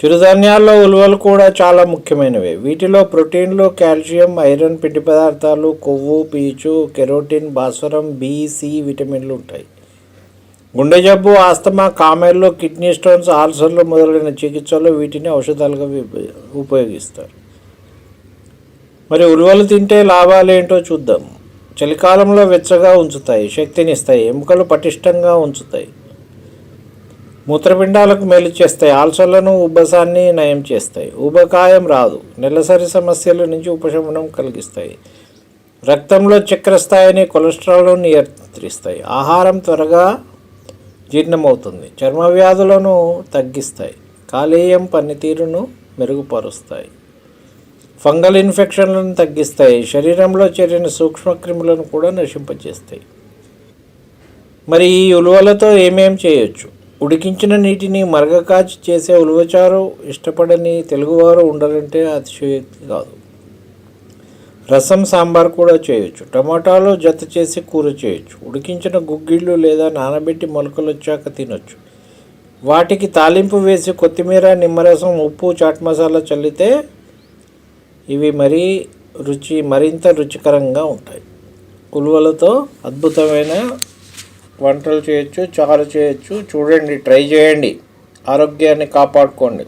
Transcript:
చిరుధాన్యాల్లో ఉలువలు కూడా చాలా ముఖ్యమైనవి. వీటిలో ప్రోటీన్లు కాల్షియం ఐరన్ పిండి పదార్థాలు కొవ్వు పీచు కెరోటిన్ భాస్వరం బి సి విటమిన్లు ఉంటాయి. గుండె జబ్బు ఆస్తమా కామెర్లు కిడ్నీ స్టోన్స్ ఆల్సర్లు మొదలైన చికిత్సలో వీటిని ఔషధాలుగా ఉపయోగిస్తారు. మరి ఉలువలు తింటే లాభాలు ఏంటో చూద్దాం. చలికాలంలో వెచ్చగా ఉంచుతాయి శక్తినిస్తాయి ఎముకలు పటిష్టంగా ఉంచుతాయి. మూత్రపిండాలకు మేలు చేస్తాయి. ఆల్సర్లను ఉబ్బసాన్ని నయం చేస్తాయి. ఊబకాయం రాదు. నెలసరి సమస్యల నుంచి ఉపశమనం కలిగిస్తాయి. రక్తంలో చక్కెర స్థాయిని కొలెస్ట్రాల్ను నియంత్రిస్తాయి. ఆహారం త్వరగా జీర్ణమవుతుంది. చర్మ వ్యాధులను తగ్గిస్తాయి. కాలేయం పనితీరును మెరుగుపరుస్తాయి. ఫంగల్ ఇన్ఫెక్షన్లను తగ్గిస్తాయి. శరీరంలో చేరిన సూక్ష్మక్రిములను కూడా నశింపజేస్తాయి. మరి ఈ ఉలువలతో ఏమేం చేయొచ్చు? ఉడికించిన నీటిని మరగకాచి చేసే ఉలవచారు ఇష్టపడని తెలుగువారు ఉండరంటే అతిశయోక్తి కాదు. రసం సాంబార్ కూడా చేయొచ్చు. టమాటాలు జత చేసి కూర చేయొచ్చు. ఉడికించిన గుగ్గిళ్ళు లేదా నానబెట్టి మొలకలు వచ్చాక తినొచ్చు. వాటికి తాలింపు వేసి కొత్తిమీర నిమ్మరసం ఉప్పు చాట్ మసాలా చల్లితే ఇవి మరీ రుచి మరింత రుచికరంగా ఉంటాయి. ఉలువలతో అద్భుతమైన వంటలు చేయొచ్చు చారు చేయొచ్చు. చూడండి ట్రై చేయండి. ఆరోగ్యాన్ని కాపాడుకోండి.